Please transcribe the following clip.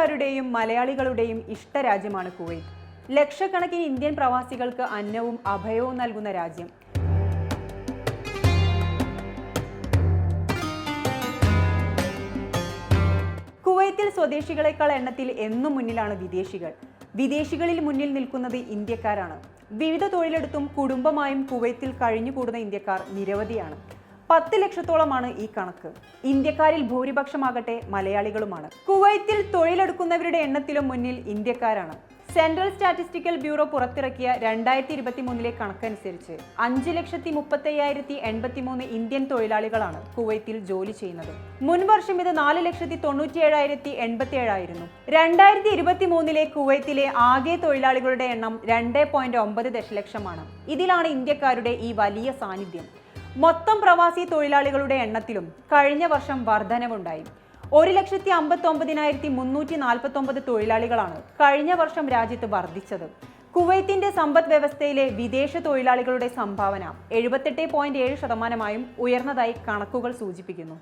ഇന്ത്യക്കാരുടെയും മലയാളികളുടെയും ഇഷ്ടരാജ്യമാണ് Kuwait ലക്ഷക്കണക്കിന് Indian പ്രവാസികൾക്ക് അന്നവും അഭയവും നൽകുന്ന രാജ്യം. കുവൈത്തിൽ സ്വദേശികളെക്കാൾ എണ്ണത്തിൽ എന്നും മുന്നിലാണ് വിദേശികൾ. വിദേശികളിൽ മുന്നിൽ നിൽക്കുന്നത് ഇന്ത്യക്കാരാണ്. വിവിധ തൊഴിലെടുത്തും കുടുംബമായും കുവൈത്തിൽ കഴിഞ്ഞുകൂടുന്ന ഇന്ത്യക്കാർ നിരവധിയാണ്. പത്ത് ലക്ഷത്തോളമാണ് ഈ കണക്ക്. ഇന്ത്യക്കാരിൽ ഭൂരിപക്ഷമാകട്ടെ മലയാളികളുമാണ്. കുവൈത്തിൽ തൊഴിലെടുക്കുന്നവരുടെ എണ്ണത്തിലും മുന്നിൽ ഇന്ത്യക്കാരാണ്. സെൻട്രൽ സ്റ്റാറ്റിസ്റ്റിക്കൽ ബ്യൂറോ പുറത്തിറക്കിയ രണ്ടായിരത്തി ഇരുപത്തി മൂന്നിലെ കണക്കനുസരിച്ച് അഞ്ച് ലക്ഷത്തി മുപ്പത്തയ്യായിരത്തി എൺപത്തി മൂന്ന് ഇന്ത്യൻ തൊഴിലാളികളാണ് കുവൈത്തിൽ ജോലി ചെയ്യുന്നത്. മുൻ വർഷം ഇത് നാല് ലക്ഷത്തി തൊണ്ണൂറ്റി ഏഴായിരത്തി എൺപത്തി ഏഴായിരുന്നു രണ്ടായിരത്തി ഇരുപത്തി മൂന്നിലെ കുവൈത്തിലെ ആകെ തൊഴിലാളികളുടെ എണ്ണം രണ്ട് പോയിന്റ് ഒമ്പത് ദശലക്ഷമാണ്. ഇതിലാണ് ഇന്ത്യക്കാരുടെ ഈ വലിയ സാന്നിധ്യം. മൊത്തം പ്രവാസി തൊഴിലാളികളുടെ എണ്ണത്തിലും കഴിഞ്ഞ വർഷം വർധനവുണ്ടായി. ഒരു ലക്ഷത്തി അമ്പത്തി ഒമ്പതിനായിരത്തി മുന്നൂറ്റി നാൽപ്പത്തി ഒമ്പത് തൊഴിലാളികളാണ് കഴിഞ്ഞ വർഷം രാജ്യത്ത് വർദ്ധിച്ചത് കുവൈത്തിന്റെ സമ്പദ് വ്യവസ്ഥയിലെ വിദേശ തൊഴിലാളികളുടെ സംഭാവന എഴുപത്തെട്ട് പോയിന്റ് ഏഴ് ശതമാനമായും ഉയർന്നതായി കണക്കുകൾ സൂചിപ്പിക്കുന്നു.